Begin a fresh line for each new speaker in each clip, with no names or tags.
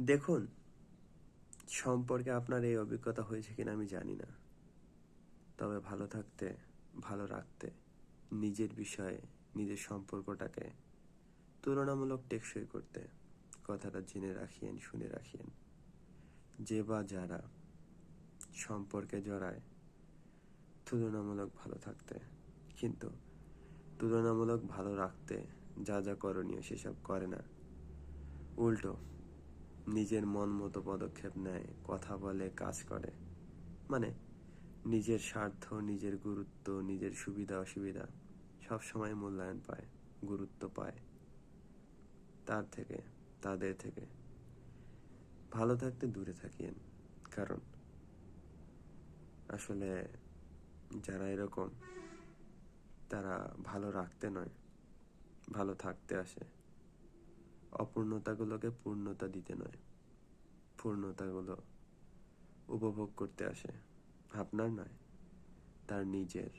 দেখুন, সম্পর্কে আপনার এই অভিজ্ঞতা হয়েছে কিনা আমি জানি না। তবে ভালো থাকতে, ভালো রাখতে, নিজের বিষয়ে, নিজের সম্পর্কটাকে তুলনামূলক টেকসই করতে কথাটা জেনে রাখিয়েন, শুনে রাখিয়েন। যে বা যারা সম্পর্কে জড়ায়, তুলনামূলক ভালো থাকতে, কিন্তু তুলনামূলক ভালো রাখতে যা যা করণীয় সেসব করে না। উল্টো নিজের মন মতো পদক্ষেপ নেয়, কথা বলে, কাজ করে। মানে নিজের স্বার্থ, নিজের গুরুত্ব, নিজের সুবিধা, অসুবিধা সব সময় মূল্যায়ন পায়, গুরুত্ব পায়। তার থেকে, তাদের থেকে। ভালো থাকতে দূরে থাকিয়েন, কারণ আসলে যারা এরকম, তারা ভালো রাখতে নয়, ভালো থাকতে আসে। অপূর্ণতাগুলোকে পূর্ণতা দিতে নয়, পূর্ণতাগুলো উপভোগ করতে আসে। আপনার নয়, তার নিজের।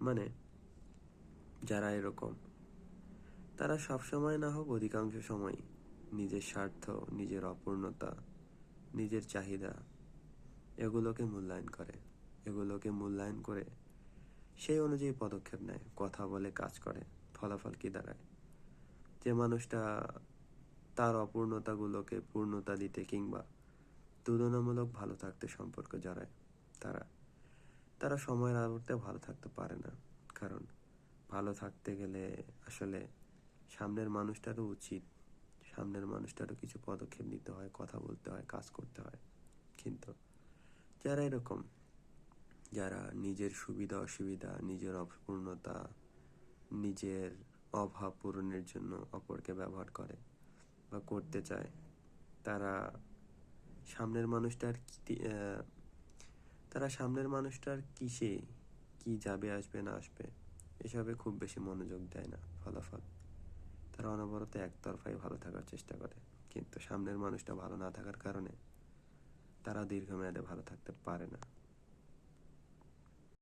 মানে যারা এরকম, তারা সব সময় না হোক অধিকাংশ সময় নিজের স্বার্থ, নিজের অপূর্ণতা, নিজের চাহিদা, এগুলোকে মূল্যায়ন করে। এগুলোকে মূল্যায়ন করে সেই অনুযায়ী পদক্ষেপ নেয়, কথা বলে, কাজ করে, ফলাফল কি দাঁড়ায়। যে মানুষটা তার অপূর্ণতাগুলোকে পূর্ণতা দিতে কিংবা তুলনামূলক ভালো থাকতে সম্পর্ক জড়ায় তারা। তারা সময়ের আবর্তে ভালো থাকতে পারে না, কারণ ভালো থাকতে গেলে আসলে সামনের মানুষটারও উচিত, সামনের মানুষটারও কিছু পদক্ষেপ নিতে হয়, কথা বলতে হয়, কাজ করতে হয়। কিন্তু যারা এরকম, যারা নিজের সুবিধা, অসুবিধা, নিজের অপূর্ণতা, নিজের অভাব পূরণের জন্য অপরকে ব্যবহার করে বা করতে চায়, তারা সামনের মানুষটার তারা সামনের মানুষটার কিসে কি যাবে, আসবে, না আসবে, এসবে খুব বেশি মনোযোগ দেয় না ফলাফল। তারা অনবরত একতরফাই ভালো থাকার চেষ্টা করে, কিন্তু সামনের মানুষটা ভালো না থাকার কারণে তারা দীর্ঘমেয়াদে ভালো থাকতে পারে না।